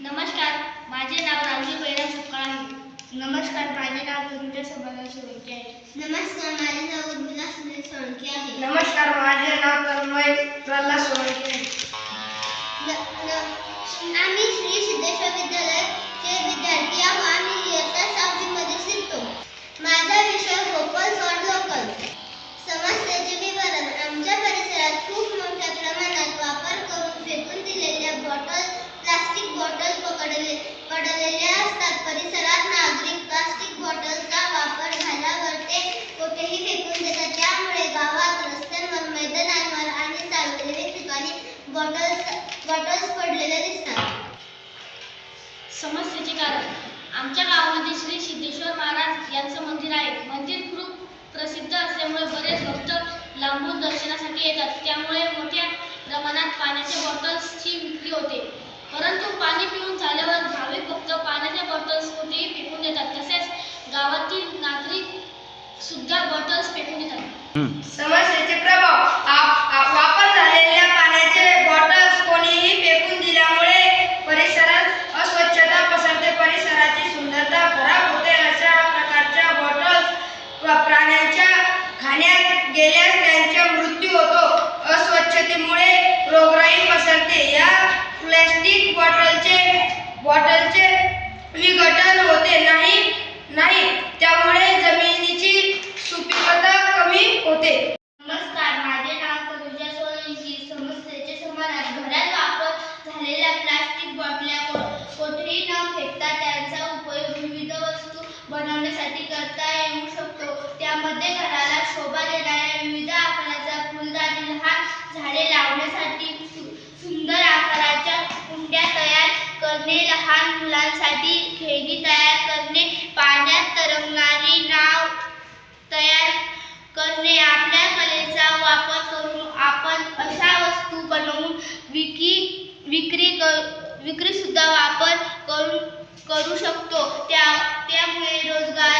नमस्कार माझे नाव रावजी बैराम सपकाळ आहे. नमस्कार माझे नाव धनुजा समाधान सोळंके आहे. नमस्कार माझे नाव उर्मिला सुनील सोळंके आहे. नमस्कार माझे नाव तन्मय प्रल्हाद सोळंके आहे. आम्ही श्री सिद्धेश्वर विद्यालयाचे विद्यार्थी आहोत आम्ही इयत्ता सहावीमध्ये शिकतो माझा विषय गोपाल फॉर लोकल समस्येचे विवरण आमच्या परिसरात खूप मोठ्या प्रमाणात वापर करून फेकून दिलेल्या बॉटल प्लास्टिक बॉटल पकडले पडलेल्या असतात. परिसरात नागरिक प्लास्टिक बॉटलचा वापर झाल्यावर ते कुठेही फेकून देतात. त्यामुळे गावात रस्त्यांवर मैदानांवर आणि सार्वजनिक ठिकाणी बॉटल्स बॉटल्स पडलेल्या दिसतात. समस्येचे कारण. आमच्या गावामध्ये श्री सिद्धेश्वर महाराज यांचं मंदिर आहे. मंदिर खूप प्रसिद्ध असल्यामुळे बरेच भक्त लांबून दर्शनासाठी येतात. त्यामुळे मोठ्या प्रमाणात पाण्याच्या बॉटल्सची विक्री होते परंतु पाणी पिऊन झाल्यावर भाविक भक्त पाण्याच्या बॉटल्स कुठेही फेकून देतात तसेच गावातील नागरिक सुद्धा बॉटल्स फेकून देतात. समस्येचे प्रभाव. आप- आप- वापर झालेल्या पाण्याचे बॉटल्स कोणीही फेकून दिल्यामुळे परिसरात अस्वच्छता पसरते. परिसराची सुंदरता खराब होते अशा प्रकारच्या बॉटल्स व प्राण्यांच्या खाण्यात गेल्यास त्यांचा मृत्यू होतो. अस्वच्छतेमुळे रोगराई पसरते. या प्लॅस्टिक बॉटलचे बॉटलचे विघटन होते. नाही त्यामुळे जमिनीची सुपीकता कमी होते नमस्कार माझे नाव तनुजा सोळंकी समस्येचे समाधान घरात वापर झालेल्या प्लास्टिक बाटल्या को- कोठेही न फेकता त्यांचा उपयोग विविध वस्तू बनवण्यासाठी करता येऊ शकतो. त्यामध्ये घराला शोभा देणाऱ्या विविध आकाराच्या फुलदाणी लहान झाडे लावण्यासाठी सु- सुंदर आकाराच्या कुंड्या तयार करणे लहान मुलांसाठी खेळणी तयार करणे पाण्यात तरंगणारी नाव तयार करणे आपल्या कलेचा वापर करून आपण अशा वस्तू बनवून विकी विक्री कर विक्री सुद्धा वापर करू करू शकतो. त्या त्यामुळे रोजगार